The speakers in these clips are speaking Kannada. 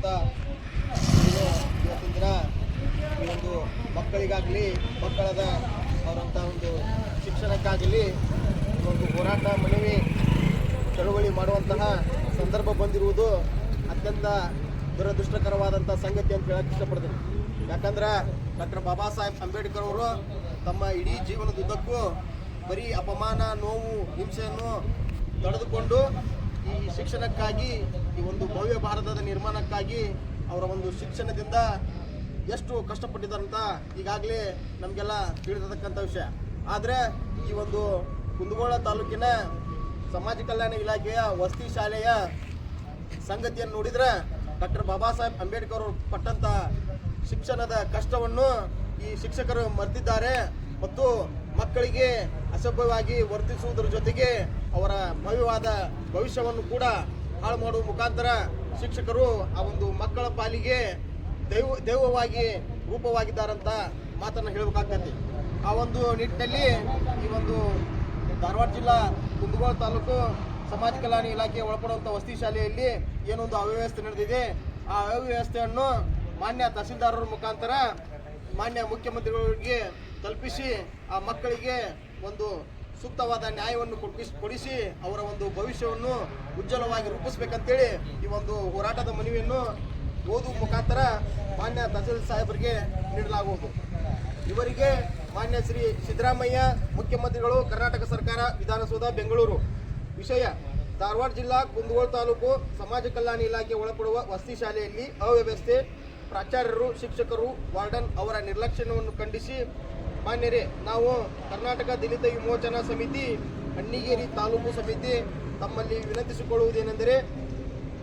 ಇದು ಇವತ್ತಿನ ದಿನ ಈ ಒಂದು ಮಕ್ಕಳಿಗಾಗಲಿ, ಮಕ್ಕಳದ ಅವರಂಥ ಒಂದು ಶಿಕ್ಷಣಕ್ಕಾಗಲಿ ಒಂದು ಹೋರಾಟ, ಮನವಿ, ಚಳುವಳಿ ಮಾಡುವಂತಹ ಸಂದರ್ಭ ಬಂದಿರುವುದು ಅತ್ಯಂತ ದುರದೃಷ್ಟಕರವಾದಂಥ ಸಂಗತಿ ಅಂತ ಹೇಳಕ್ಕೆ ಇಷ್ಟಪಡ್ತೀನಿ. ಯಾಕಂದ್ರೆ ಡಾಕ್ಟರ್ ಬಾಬಾ ಸಾಹೇಬ್ ಅಂಬೇಡ್ಕರ್ ಅವರು ತಮ್ಮ ಇಡೀ ಜೀವನದುದ್ದಕ್ಕೂ ಬರೀ ಅಪಮಾನ, ನೋವು, ಹಿಂಸೆಯನ್ನು ತಡೆದುಕೊಂಡು ಈ ಶಿಕ್ಷಣಕ್ಕಾಗಿ, ಈ ಒಂದು ಭವ್ಯ ಭಾರತದ ನಿರ್ಮಾಣಕ್ಕಾಗಿ ಅವರ ಒಂದು ಶಿಕ್ಷಣದಿಂದ ಎಷ್ಟು ಕಷ್ಟಪಟ್ಟಿದ್ದಾರಂತ ಈಗಾಗಲೇ ನಮಗೆಲ್ಲ ತಿಳಿದಿರತಕ್ಕಂಥ ವಿಷಯ. ಆದರೆ ಈ ಒಂದು ಕುಂದಗೋಳ ತಾಲೂಕಿನ ಸಮಾಜ ಕಲ್ಯಾಣ ಇಲಾಖೆಯ ವಸತಿ ಶಾಲೆಯ ಸಂಗತಿಯನ್ನು ನೋಡಿದ್ರೆ ಡಾಕ್ಟರ್ ಬಾಬಾ ಸಾಹೇಬ್ ಅಂಬೇಡ್ಕರ್ ಅವರು ಪಟ್ಟಂತ ಶಿಕ್ಷಣದ ಕಷ್ಟವನ್ನು ಈ ಶಿಕ್ಷಕರು ಮರೆತಿದ್ದಾರೆ. ಮತ್ತು ಮಕ್ಕಳಿಗೆ ಅಸಭ್ಯವಾಗಿ ವರ್ತಿಸುವುದರ ಜೊತೆಗೆ ಅವರ ಭವ್ಯವಾದ ಭವಿಷ್ಯವನ್ನು ಕೂಡ ಹಾಳು ಮಾಡುವ ಮುಖಾಂತರ ಶಿಕ್ಷಕರು ಆ ಒಂದು ಮಕ್ಕಳ ಪಾಲಿಗೆ ದೈವ, ದೈವವಾಗಿ ರೂಪವಾಗಿದ್ದಾರಂತ ಮಾತನ್ನು ಹೇಳಬೇಕಾಗ್ತೈತಿ ಆ ಒಂದು ನಿಟ್ಟಿನಲ್ಲಿ ಈ ಒಂದು ಧಾರವಾಡ ಜಿಲ್ಲಾ ಕುಂದಗೋಳ ತಾಲೂಕು ಸಮಾಜ ಕಲ್ಯಾಣ ಇಲಾಖೆ ಒಳಪಡುವಂಥ ವಸತಿ ಶಾಲೆಯಲ್ಲಿ ಏನೊಂದು ಅವ್ಯವಸ್ಥೆ ನಡೆದಿದೆ. ಆ ಅವ್ಯವಸ್ಥೆಯನ್ನು ಮಾನ್ಯ ತಹಸೀಲ್ದಾರರ ಮುಖಾಂತರ ಮಾನ್ಯ ಮುಖ್ಯಮಂತ್ರಿಗಳಿಗೆ ತಲುಪಿಸಿ ಆ ಮಕ್ಕಳಿಗೆ ಒಂದು ಸೂಕ್ತವಾದ ನ್ಯಾಯವನ್ನು ಕೊಡಿಸಿ ಕೊಡಿಸಿ ಅವರ ಒಂದು ಭವಿಷ್ಯವನ್ನು ಉಜ್ವಲವಾಗಿ ರೂಪಿಸ್ಬೇಕಂತೇಳಿ ಈ ಒಂದು ಹೋರಾಟದ ಮನವಿಯನ್ನು ಓದುವ ಮುಖಾಂತರ ಮಾನ್ಯ ತಹಸೀಲ್ ಸಾಹೇಬರಿಗೆ ನೀಡಲಾಗುವುದು. ಇವರಿಗೆ ಮಾನ್ಯ ಶ್ರೀ ಸಿದ್ದರಾಮಯ್ಯ, ಮುಖ್ಯಮಂತ್ರಿಗಳು, ಕರ್ನಾಟಕ ಸರ್ಕಾರ, ವಿಧಾನಸೌಧ, ಬೆಂಗಳೂರು. ವಿಷಯ, ಧಾರವಾಡ ಜಿಲ್ಲಾ ಕುಂದಗೋಳ ತಾಲೂಕು ಸಮಾಜ ಕಲ್ಯಾಣ ಇಲಾಖೆ ಒಳಪಡುವ ವಸತಿ ಶಾಲೆಯಲ್ಲಿ ಅವ್ಯವಸ್ಥೆ ಪ್ರಾಚಾರ್ಯರು, ಶಿಕ್ಷಕರು, ವಾರ್ಡನ್ ಅವರ ನಿರ್ಲಕ್ಷ್ಯವನ್ನು ಖಂಡಿಸಿ, ಮಾನ್ಯರೇ, ನಾವು ಕರ್ನಾಟಕ ದಲಿತ ವಿಮೋಚನಾ ಸಮಿತಿ ಅಣ್ಣಿಗೇರಿ ತಾಲೂಕು ಸಮಿತಿ ತಮ್ಮಲ್ಲಿ ವಿನಂತಿಸಿಕೊಳ್ಳುವುದೇನೆಂದರೆ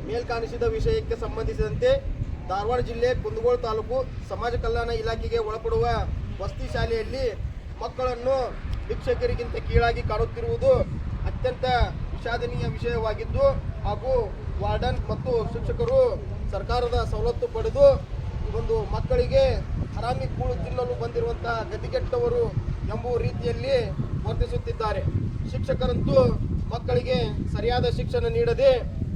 ಮೇಲ್ಕಾಣಿಸಿದ ವಿಷಯಕ್ಕೆ ಸಂಬಂಧಿಸಿದಂತೆ ಧಾರವಾಡ ಜಿಲ್ಲೆ ಕುಂದಗೋಳ ತಾಲೂಕು ಸಮಾಜ ಕಲ್ಯಾಣ ಇಲಾಖೆಗೆ ಒಳಪಡುವ ವಸತಿ ಶಾಲೆಯಲ್ಲಿ ಮಕ್ಕಳನ್ನು ಶಿಕ್ಷಕರಿಗಿಂತ ಕೀಳಾಗಿ ಕಾಣುತ್ತಿರುವುದು ಅತ್ಯಂತ ವಿಷಾದನೀಯ ವಿಷಯವಾಗಿದ್ದು ಹಾಗೂ ವಾರ್ಡನ್ ಮತ್ತು ಶಿಕ್ಷಕರು ಸರ್ಕಾರದ ಸವಲತ್ತು ಪಡೆದು ಒಂದು ಮಕ್ಕಳಿಗೆ ಹರಾಮಿ ಕೂಳು ತಿನ್ನಲು ಬಂದಿರುವಂತಹ ಗತಿಗೆಟ್ಟವರು ಎಂಬುವ ರೀತಿಯಲ್ಲಿ ವರ್ತಿಸುತ್ತಿದ್ದಾರೆ. ಶಿಕ್ಷಕರಂತೂ ಮಕ್ಕಳಿಗೆ ಸರಿಯಾದ ಶಿಕ್ಷಣ ನೀಡದೆ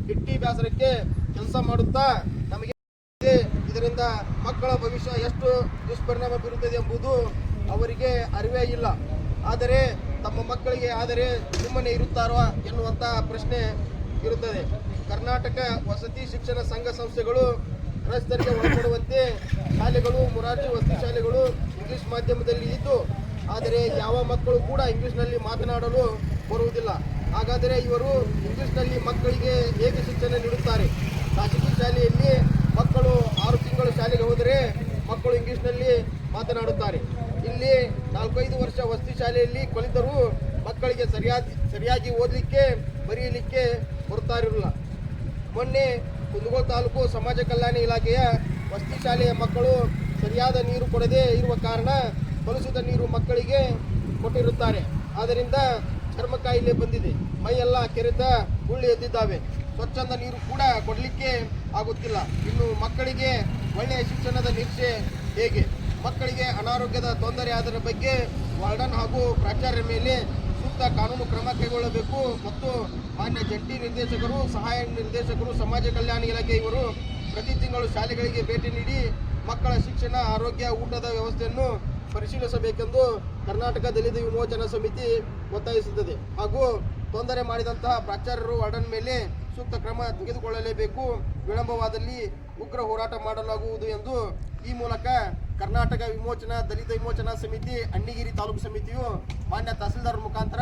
ಹಿಟ್ಟಿ ಬ್ಯಾಸರಕ್ಕೆ ಕೆಲಸ ಮಾಡುತ್ತಾ ನಮಗೆ ಇದರಿಂದ ಮಕ್ಕಳ ಭವಿಷ್ಯ ಎಷ್ಟು ದುಷ್ಪರಿಣಾಮ ಬೀರುತ್ತದೆ ಎಂಬುದು ಅವರಿಗೆ ಅರಿವೇ ಇಲ್ಲ. ಆದರೆ ತಮ್ಮ ಮಕ್ಕಳಿಗೆ ಆದರೆ ಸುಮ್ಮನೆ ಇರುತ್ತಾರೋ ಎನ್ನುವಂಥ ಪ್ರಶ್ನೆ ಇರುತ್ತದೆ. ಕರ್ನಾಟಕ ವಸತಿ ಶಿಕ್ಷಣ ಸಂಘ ಸಂಸ್ಥೆಗಳು ಗೃಹಸ್ಥರಿಗೆ ಒಳಪಡುವಂತೆ ಶಾಲೆಗಳು, ಮೊರಾರ್ಜಿ ವಸತಿ ಶಾಲೆಗಳು ಇಂಗ್ಲಿಷ್ ಮಾಧ್ಯಮದಲ್ಲಿ ಇದ್ದು, ಆದರೆ ಯಾವ ಮಕ್ಕಳು ಕೂಡ ಇಂಗ್ಲಿಷ್ನಲ್ಲಿ ಮಾತನಾಡಲು ಬರುವುದಿಲ್ಲ. ಹಾಗಾದರೆ ಇವರು ಇಂಗ್ಲಿಷ್ನಲ್ಲಿ ಮಕ್ಕಳಿಗೆ ಹೇಗೆ ಶಿಕ್ಷಣ ನೀಡುತ್ತಾರೆ? ಖಾಸಗಿ ಶಾಲೆಯಲ್ಲಿ ಮಕ್ಕಳು ಆರು ತಿಂಗಳು ಶಾಲೆಗೆ ಹೋದರೆ ಮಕ್ಕಳು ಇಂಗ್ಲಿಷ್ನಲ್ಲಿ ಮಾತನಾಡುತ್ತಾರೆ. ಇಲ್ಲಿ ನಾಲ್ಕೈದು ವರ್ಷ ವಸತಿ ಶಾಲೆಯಲ್ಲಿ ಕಲಿತರೂ ಮಕ್ಕಳಿಗೆ ಸರಿಯಾಗಿ ಸರಿಯಾಗಿ ಓದಲಿಕ್ಕೆ, ಬರೆಯಲಿಕ್ಕೆ ಬರ್ತಾ ಮೊನ್ನೆ ಕುಂದಗೋಳ ತಾಲೂಕು ಸಮಾಜ ಕಲ್ಯಾಣ ಇಲಾಖೆಯ ವಸತಿ ಶಾಲೆಯ ಮಕ್ಕಳು ಸರಿಯಾದ ನೀರು ಕೊಡದೇ ಇರುವ ಕಾರಣ ಕಲುಷಿತ ನೀರು ಮಕ್ಕಳಿಗೆ ಕೊಟ್ಟಿರುತ್ತಾರೆ. ಆದ್ದರಿಂದ ಚರ್ಮ ಕಾಯಿಲೆ ಬಂದಿದೆ. ಮೈಯೆಲ್ಲ ಕೆರೆತ ಗುಳ್ಳಿ ಎದ್ದಿದ್ದಾವೆ. ಸ್ವಚ್ಛಂದ ನೀರು ಕೂಡ ಕೊಡಲಿಕ್ಕೆ ಆಗುತ್ತಿಲ್ಲ. ಇನ್ನು ಮಕ್ಕಳಿಗೆ ಒಳ್ಳೆಯ ಶಿಕ್ಷಣದ ನಿರೀಕ್ಷೆ ಹೇಗೆ? ಮಕ್ಕಳಿಗೆ ಅನಾರೋಗ್ಯದ ತೊಂದರೆ ಅದರ ಬಗ್ಗೆ ವಾರ್ಡನ್ ಹಾಗೂ ಪ್ರಾಚಾರ್ಯರ ಮೇಲೆ ಸೂಕ್ತ ಕಾನೂನು ಕ್ರಮ ಕೈಗೊಳ್ಳಬೇಕು ಮತ್ತು ಮಾನ್ಯ ಜಂಟಿ ನಿರ್ದೇಶಕರು, ಸಹಾಯ ನಿರ್ದೇಶಕರು, ಸಮಾಜ ಕಲ್ಯಾಣ ಇಲಾಖೆ ಇವರು ಪ್ರತಿ ತಿಂಗಳು ಶಾಲೆಗಳಿಗೆ ಭೇಟಿ ನೀಡಿ ಮಕ್ಕಳ ಶಿಕ್ಷಣ, ಆರೋಗ್ಯ, ಊಟದ ವ್ಯವಸ್ಥೆಯನ್ನು ಪರಿಶೀಲಿಸಬೇಕೆಂದು ಕರ್ನಾಟಕ ದಲಿತ ವಿಮೋಚನಾ ಸಮಿತಿ ಒತ್ತಾಯಿಸುತ್ತದೆ. ಹಾಗೂ ತೊಂದರೆ ಮಾಡಿದಂತಹ ಪ್ರಾಚಾರ್ಯರು ವಾರ್ಡನ್ ಮೇಲೆ ಸೂಕ್ತ ಕ್ರಮ ತೆಗೆದುಕೊಳ್ಳಲೇಬೇಕು. ವಿಳಂಬವಾದಲ್ಲಿ ಉಗ್ರ ಹೋರಾಟ ಮಾಡಲಾಗುವುದು ಎಂದು ಈ ಮೂಲಕ ಕರ್ನಾಟಕ ವಿಮೋಚನಾ ದಲಿತ ವಿಮೋಚನಾ ಸಮಿತಿ, ಅಣ್ಣಿಗಿರಿ ತಾಲೂಕು ಸಮಿತಿಯು ಮಾನ್ಯ ತಹಸೀಲ್ದಾರ್ ಮುಖಾಂತರ